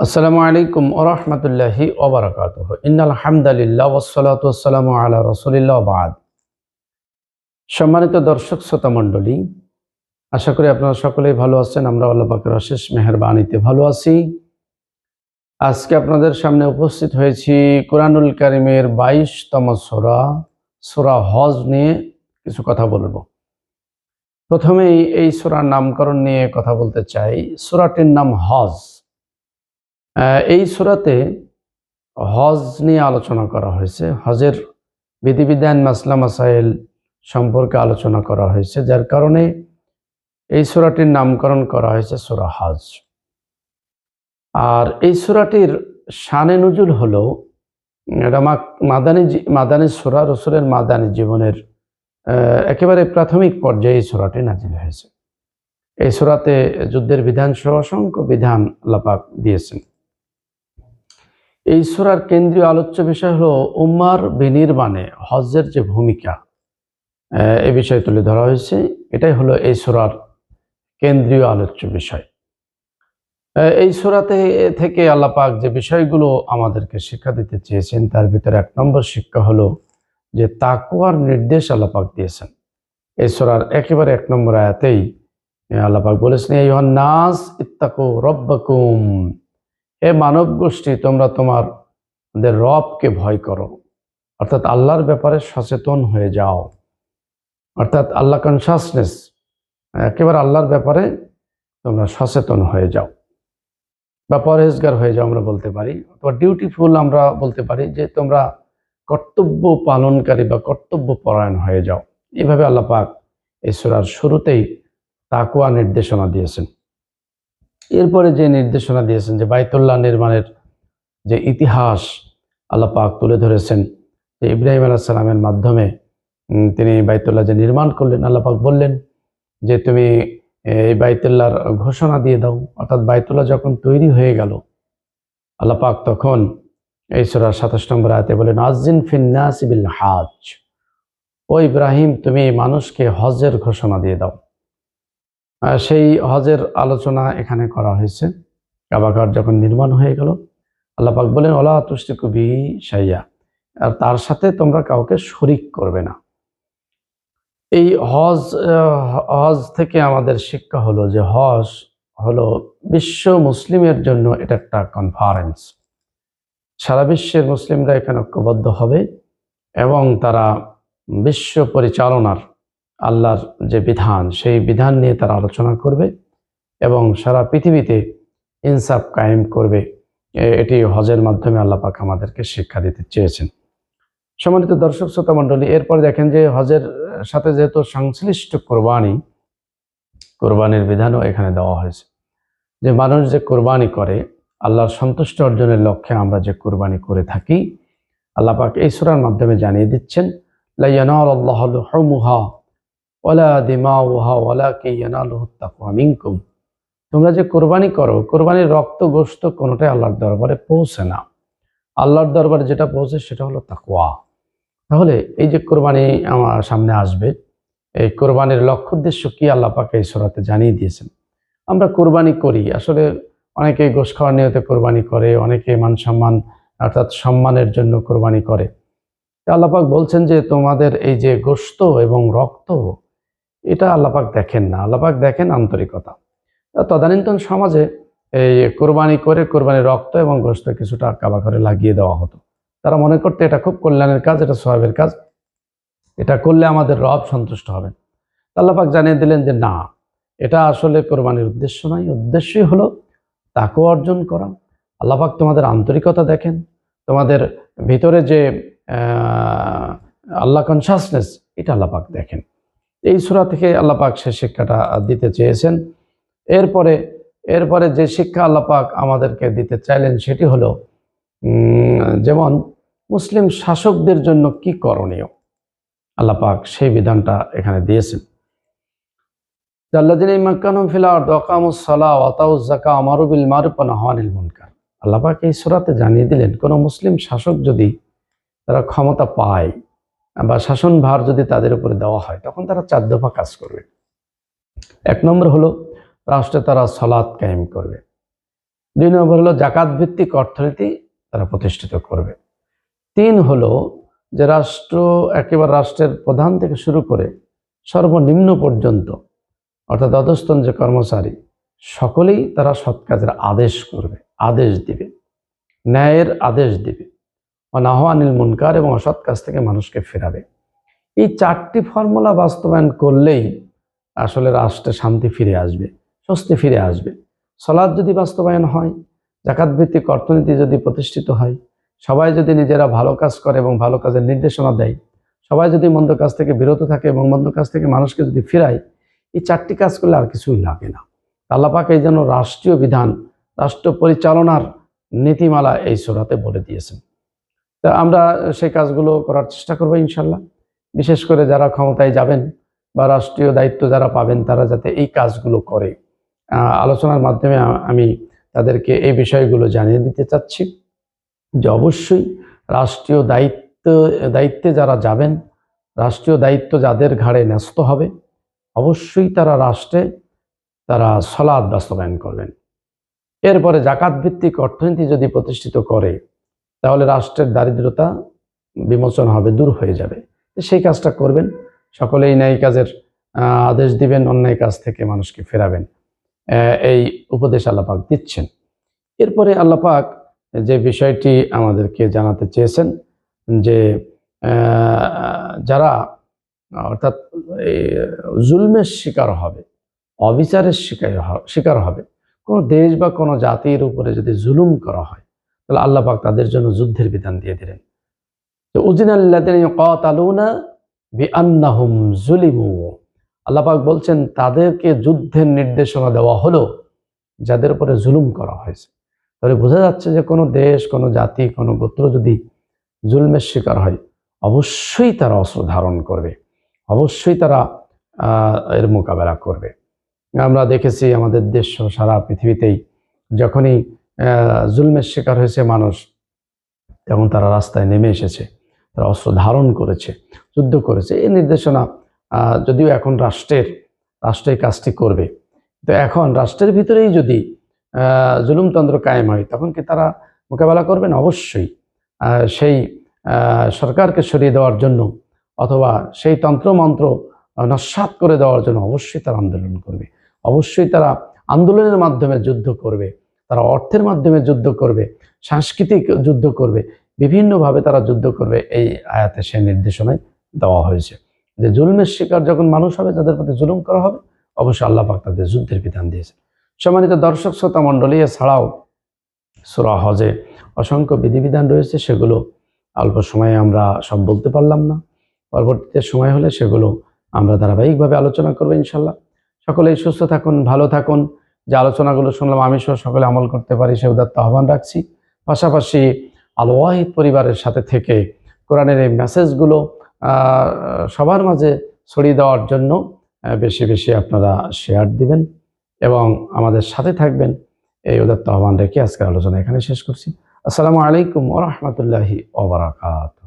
আসসালামু আলাইকুম ওরহমতুল্লাহি ওবরাকাত ইন্নাল হামদালিল্লাহ ওসলাত ওসালাম আলা রসুলিল্লাহ বাদ। সম্মানিত দর্শক, শ্রোতা মণ্ডলী, আশা করি আপনারা সকলেই ভালো আছেন। আমরা আল্লাহ পাকের অশেষ মেহরবানিতে ভালো আছি। আজকে আপনাদের সামনে উপস্থিত হয়েছি কোরআনুল কারিমের বাইশতম সোরা সোরা হজ নিয়ে কিছু কথা বলব। প্রথমেই এই সোরার নামকরণ নিয়ে কথা বলতে চাই। সোরাটির নাম হজ। এই সুরাতে হজ নিয়ে আলোচনা করা হয়েছে। হজের বিধিবিধান, মাসলা, মাসাইল সম্পর্কে আলোচনা করা হয়েছে, যার কারণে এই সুরাটির নামকরণ করা হয়েছে সুরা হজ। আর এই সুরাটির শানে নজুল হলো, এটা মাদানী মাদানী সুরা রসুলের মাদানী জীবনের একেবারে প্রাথমিক পর্যায়ে এই সুরাটি নাজিল হয়েছে। এই সুরাতে যুদ্ধের বিধান সহ অসংখ্য বিধান আল্লাপাক দিয়েছেন। এই সুরার কেন্দ্রীয় আলোচ্য বিষয় হলো উম্মার বিনির্মাণে হজ্জের যে ভূমিকা এ বিষয় তুলে ধরা হয়েছে। এটাই হলো এই সুরার কেন্দ্রীয় আলোচ্য বিষয়। এই সুরাতে থেকে আল্লাপাক যে বিষয়গুলো আমাদেরকে শিক্ষা দিতে চেয়েছেন তার ভিতরে এক নম্বর শিক্ষা হলো যে তাকুয়ার নির্দেশ আল্লাপাক দিয়েছেন। এই সুরার একেবারে এক নম্বর আয়াতেই আহ, আল্লাপাক বলেছেন এই হন নাস ইত্তাকু রব্বাকুম। হে মানব গোষ্ঠী, তোমরা তোমার রবকে ভয় করো। অর্থাৎ আল্লাহর ব্যাপারে সচেতন হয়ে যাও। অর্থাৎ আল্লাহ কনসাসনেস একেবারে আল্লাহর ব্যাপারে তোমরা সচেতন হয়ে যাও বা পরহেজগার হয়ে যাও আমরা বলতে পারি, অথবা ডিউটিফুল আমরা বলতে পারি যে তোমরা কর্তব্য পালনকারী বা কর্তব্য পরায়ণ হয়ে যাও। এইভাবে আল্লাহ পাক শুরুতেই তাকুয়া নির্দেশনা দিয়েছেন। এরপরে যে নির্দেশনা দিয়েছেন যে বাইতুল্লাহ নির্মাণের যে ইতিহাস আল্লাহ পাক তুলে ধরেছেন, যে ইব্রাহিম আলাহ সালামের মাধ্যমে তিনি বাইতুল্লাহ যে নির্মাণ করলেন, আল্লাহ পাক বললেন যে তুমি এই বাইতুল্লাহর ঘোষণা দিয়ে দাও। অর্থাৎ বাইতুল্লাহ যখন তৈরি হয়ে গেল, আল্লাহ পাক তখন এই সুরার সাতাশ নম্বর আয়তে বলেন আজিন ফিন্নাসিবিল হাজ। ও ইব্রাহিম, তুমি মানুষকে হজের ঘোষণা দিয়ে দাও। সেই হজের আলোচনা এখানে করা হয়েছে। কাবাঘর যখন নির্মাণ হয়ে গেল, আল্লাহ পাক বলেন, ওলা তুষ্টি কবি সাইয়া আর তার সাথে তোমরা কাউকে শরিক করবে না। এই হজ হজ থেকে আমাদের শিক্ষা হলো যে হজ হলো বিশ্ব মুসলিমের জন্য এটা একটা কনফারেন্স সারা বিশ্বের মুসলিমরা এখানে ঐক্যবদ্ধ হবে এবং তারা বিশ্ব পরিচালনার আল্লাহর যে বিধান, সেই বিধান নিয়ে তারা আলোচনা করবে এবং সারা পৃথিবীতে ইনসাফ কায়েম করবে। এটি হজের মাধ্যমে আল্লাহ পাক আমাদেরকে শিক্ষা দিতে চেয়েছেন। সম্মানিত দর্শক, শ্রোতা মণ্ডলী, এরপর দেখেন যে হজের সাথে যেহেতু সংশ্লিষ্ট কোরবানি, কোরবানির বিধানও এখানে দেওয়া হয়েছে। যে মানুষ যে কোরবানি করে, আল্লাহর সন্তুষ্ট অর্জনের লক্ষ্যে আমরা যে কোরবানি করে থাকি, আল্লাহ পাক এই সূরার মাধ্যমে জানিয়ে দিচ্ছেন লা ইয়ানালুল্লাহু লুহুমুহা ওয়ালা দিমাউহা ওয়ালাকিন ইয়ানালুহু তাকওয়া মিনকুম। তোমরা যে কোরবানি করো, কোরবানির রক্ত গোশত কোনোটাই আল্লাহর দরবারে পৌঁছে না। আল্লাহর দরবারে যেটা পৌঁছে সেটা হলো তাকওয়া। তাহলে এই যে কোরবানি আমার সামনে আসবে, এই কোরবানির লক্ষ্য উদ্দেশ্য কি আল্লাহ পাক এই সূরাতে জানিয়ে দিয়েছেন? আমরা কোরবানি করি। আসলে অনেকে গোশ খাওয়ার নিয়তে কোরবানি করে, অনেকে মান সম্মান, অর্থাৎ সম্মানের জন্য কোরবানি করে। আল্লাপাক বলছেন যে তোমাদের এই যে গোশত এবং রক্ত এটা আল্লাপাক দেখেন না আল্লাপাক দেখেন আন্তরিকতা। তদানীন্তন সমাজে এই কোরবানি করে কোরবানির রক্ত এবং গোশত কিছুটা কাবা করে লাগিয়ে দেওয়া হতো। তারা মনে করতে এটা খুব কল্যাণের কাজ, এটা সোহাবের কাজ। এটা করলে আমাদের রব সন্তুষ্ট হবেন। আল্লাপাক জানিয়ে দিলেন যে না, এটা আসলে কোরবানির উদ্দেশ্য নয়, উদ্দেশ্যই হলো তাকে অর্জন করা। আল্লাপাক তোমাদের আন্তরিকতা দেখেন, তোমাদের ভিতরে যে আল্লাহ কনসাসনেস এটা আল্লাপাক দেখেন। এই সুরা থেকে আল্লাপাক সে শিক্ষাটা দিতে চেয়েছেন। এরপরে এরপরে যে শিক্ষা আল্লাপাক আমাদেরকে দিতে চাইলেন সেটি হলো যেমন মুসলিম শাসকদের জন্য কি করণীয়? আল্লাপাক সেই বিধানটা এখানে দিয়েছেন। জাল্লাদিন ইমাক্কানুম ফিল আরদ ওয়াকামুস সালাহ ওয়া আতাউজ যাকা আমারু বিল মারুফ ওয়া নাহু আনিল মুনকার। আল্লাহপাক এই সুরাতে জানিয়ে দিলেন, কোন মুসলিম শাসক যদি তারা ক্ষমতা পায় বা শাসনভার যদি তাদের উপরে দেওয়া হয়, তখন তারা চার দফা কাজ করবে। এক নম্বর হলো, রাষ্ট্রে তারা সলাৎ কায়েম করবে। দুই নম্বর হলো জাকাত ভিত্তিক অর্থনীতি তারা প্রতিষ্ঠিত করবে। তিন হলো, যে রাষ্ট্র একেবারে রাষ্ট্রের প্রধান থেকে শুরু করে সর্বনিম্ন পর্যন্ত, অর্থাৎ অধস্তন যে কর্মচারী, সকলেই তারা সৎ কাজের আদেশ করবে, আদেশ দিবে, ন্যায়ের আদেশ দিবে। অনাহানিল মুনকার এবং অসৎ কাজ থেকে মানুষকে ফেরাবে। এই চারটি ফর্মুলা বাস্তবায়ন করলেই আসলে রাষ্ট্রে শান্তি ফিরে আসবে, স্বস্তি ফিরে আসবে। সলাদ যদি বাস্তবায়ন হয় জাকাত ভিত্তিক অর্থনীতি যদি প্রতিষ্ঠিত হয়, সবাই যদি নিজেরা ভালো কাজ করে এবং ভালো কাজের নির্দেশনা দেয়, সবাই যদি মন্দ কাজ থেকে বিরত থাকে এবং মন্দ কাজ থেকে মানুষকে যদি ফেরায়, এই চারটি কাজ করলে আর কিছুই লাগে না। আল্লাপাক এই জন্য রাষ্ট্রীয় বিধান, রাষ্ট্র পরিচালনার নীতিমালা এই সোরাতে বলে দিয়েছেন। তা আমরা সেই কাজগুলো করার চেষ্টা করব ইনশাল্লাহ। বিশেষ করে যারা ক্ষমতায় যাবেন বা রাষ্ট্রীয় দায়িত্ব যারা পাবেন, তারা যাতে এই কাজগুলো করে। আলোচনার মাধ্যমে আমি তাদেরকে এই বিষয়গুলো জানিয়ে দিতে চাচ্ছি যে অবশ্যই রাষ্ট্রীয় দায়িত্ব, দায়িত্বে যারা যাবেন, রাষ্ট্রীয় দায়িত্ব যাদের ঘাড়ে ন্যস্ত হবে, অবশ্যই তারা রাষ্ট্রে তারা সলাদ বাস্তবায়ন করবেন। এরপরে জাকাত ভিত্তিক অর্থনীতি যদি প্রতিষ্ঠিত করে তাহলে রাষ্ট্রের দারিদ্রতা বিমোচন হবে, দূর হয়ে যাবে। সেই কাজটা করবেন। সকলেই ন্যায় কাজের আদেশ দিবেন, অন্যায় কাজ থেকে মানুষকে ফেরাবেন। এই উপদেশ আল্লাপাক দিচ্ছেন। এরপরে আল্লাপাক যে বিষয়টি আমাদেরকে জানাতে চেয়েছেন যে যারা অর্থাৎ জুলমের শিকার হবে, অবিচারের শিকার শিকার হবে, কোনো দেশ বা কোনো জাতির উপরে যদি জুলুম করা হয় তাহলে আল্লাহ পাক তাদের জন্য যুদ্ধের বিধান দিয়ে দিলেন। তো বিআন্নাহুম জুলিমু। আল্লাহ বলছেন, তাদেরকে যুদ্ধের নির্দেশনা দেওয়া হলো যাদের উপরে জুলুম করা হয়েছে। তাহলে বোঝা যাচ্ছে যে কোনো দেশ, কোনো জাতি, কোনো গোত্র যদি জুলমের শিকার হয়, অবশ্যই তারা অস্ত্র ধারণ করবে। অবশ্যই তারা এর মোকাবেলা করবে। আমরা দেখেছি আমাদের দেশ সারা পৃথিবীতেই যখনই জুলমের শিকার হয়েছে মানুষ। তখন তারা রাস্তায় নেমে এসেছে। তারা অস্ত্র ধারণ করেছে, যুদ্ধ করেছে। এই নির্দেশনা যদিও এখন রাষ্ট্রের রাষ্ট্রের কাজটি করবে। তো এখন রাষ্ট্রের ভিতরেই যদি জুলুমতন্ত্র কায়েম হয়, তখন কি তারা মোকাবেলা করবেন অবশ্যই। সেই সরকারকে সরিয়ে দেওয়ার জন্য অথবা সেই তন্ত্রমন্ত্র নস্যাৎ করে দেওয়ার জন্য অবশ্যই তারা আন্দোলন করবে। অবশ্যই তারা আন্দোলনের মাধ্যমে যুদ্ধ করবে। তারা অর্থের মাধ্যমে যুদ্ধ করবে, সাংস্কৃতিক যুদ্ধ করবে, বিভিন্নভাবে তারা যুদ্ধ করবে এই আয়াতে সে নির্দেশনায় দেওয়া হয়েছে। যে জুলমের শিকার যখন মানুষ হবে তাদের প্রতি জুলুম করা হবে, অবশ্যই আল্লাহ পাক তাদের যুদ্ধের বিধান দিয়েছে সম্মানিত দর্শক, শ্রোতা মণ্ডলী, এছাড়াও সুরা হজে অসংখ্য বিধিবিধান রয়েছে, সেগুলো অল্প সময়ে আমরা সব বলতে পারলাম না। পরবর্তীতে সময় হলে সেগুলো আমরা ধারাবাহিকভাবে আলোচনা করব ইনশাল্লাহ সকলেই সুস্থ থাকুন, ভালো থাকুন। যে আলোচনাগুলো শুনলাম, আমি সহ সকলে আমল করতে পারি, সে উদাত্ত আহ্বান রাখছি। পাশাপাশি আল ওয়াহিদ পরিবারের সাথে থেকে কোরআনের এই মেসেজগুলো সবার মাঝে ছড়িয়ে দেওয়ার জন্য বেশি বেশি আপনারা শেয়ার দিবেন এবং আমাদের সাথে থাকবেন। এই উদাত্ত আহ্বান রেখে আজকের আলোচনা এখানে শেষ করছি। আসসালামু আলাইকুম ওরহমতুল্লাহি ওবরাকাত